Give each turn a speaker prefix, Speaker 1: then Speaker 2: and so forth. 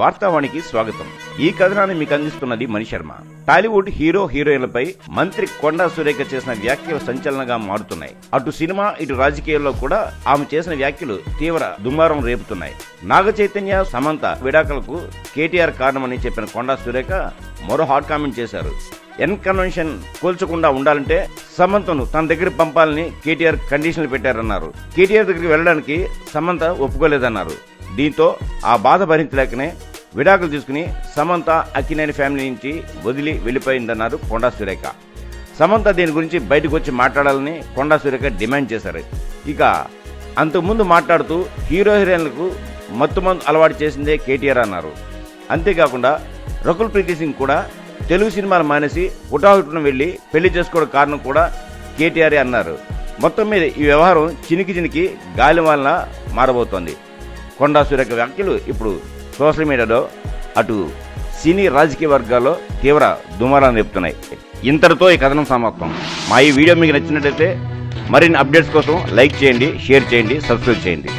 Speaker 1: వార్తావానికి స్వాగతం. ఈ కథనాన్ని మీకు అందిస్తున్నది మణిశర్మ టాలీవుడ్ హీరో హీరోయిన్లపై మంత్రి కొండా సురేఖ చేసిన వ్యాఖ్యలు సంచలనంగా మారుతున్నాయి. అటు సినిమా ఇటు రాజకీయాల్లో కూడా ఆమె చేసిన వ్యాఖ్యలు తీవ్ర దుమారం రేపుతున్నాయి. నాగ చైతన్య సమంత విడాకులకు కేటీఆర్ కారణమని చెప్పిన కొండా సురేఖ మరో హాట్ కామెంట్ చేశారు. ఎన్ కన్వెన్షన్ కోల్చకుండా ఉండాలంటే సమంతను తన దగ్గర పంపాలని కేటీఆర్ కండిషన్లు పెట్టారన్నారు. కేటీఆర్ దగ్గరికి వెళ్ళడానికి సమంత ఒప్పుకోలేదన్నారు. దీంతో ఆ బాధ భరించలేకనే విడాకులు తీసుకుని సమంత అక్కినేని ఫ్యామిలీ నుంచి వదిలి వెళ్ళిపోయిందన్నారు కొండా సురేఖ. సమంత దీని గురించి బయటకు వచ్చి మాట్లాడాలని కొండా సురేఖ డిమాండ్ చేశారు. ఇక అంతకుముందు మాట్లాడుతూ హీరో హీరోయిన్లకు మత్తు మందు అలవాటు చేసిందే కేటీఆర్ అన్నారు. అంతేకాకుండా రకుల్ ప్రీతి సింగ్ కూడా తెలుగు సినిమాలు మానేసి హుటాహుటిన వెళ్ళి పెళ్ళి చేసుకోవడం కారణం కూడా కేటీఆర్ అన్నారు. మొత్తం మీద ఈ వ్యవహారం చినికి చినికి గాలి వలన మారబోతోంది. కొండా సురేఖ వ్యాఖ్యలు ఇప్పుడు సోషల్ మీడియాలో అటు సినీ రాజకీయ వర్గాల్లో తీవ్ర దుమారాలు రేపుతున్నాయి. ఇంతటితో ఈ కథనం సమాప్తం. మా ఈ వీడియో మీకు నచ్చినట్లయితే మరిన్ని అప్డేట్స్ కోసం లైక్ చేయండి షేర్ చేయండి సబ్స్క్రైబ్ చేయండి.